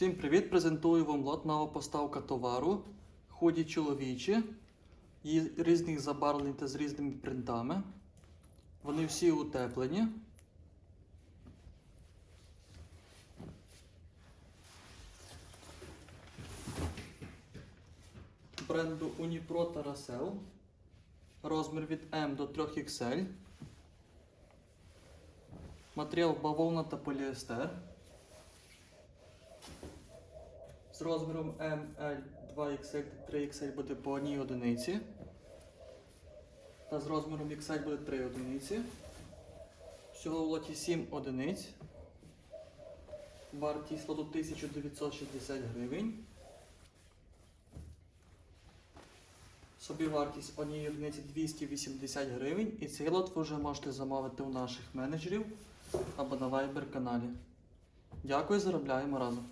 Всім привіт! Презентую вам лот нова поставка товару. Худі чоловічі, є різних забарвлень та з різними принтами. Вони всі утеплені. Бренду Unipro та Racel. Розмір від M до 3XL. Матеріал бавовна та поліестер. З розміром ML 2XL 3XL буде по одній одиниці. Та з розміром XL буде 3 одиниці. Всього в лоті 7 одиниць. Вартість лоту 1960 гривень. Собівартість однієї одиниці 280 гривень. І цей лот ви вже можете замовити у наших менеджерів або на Viber каналі. Дякую, заробляємо разом.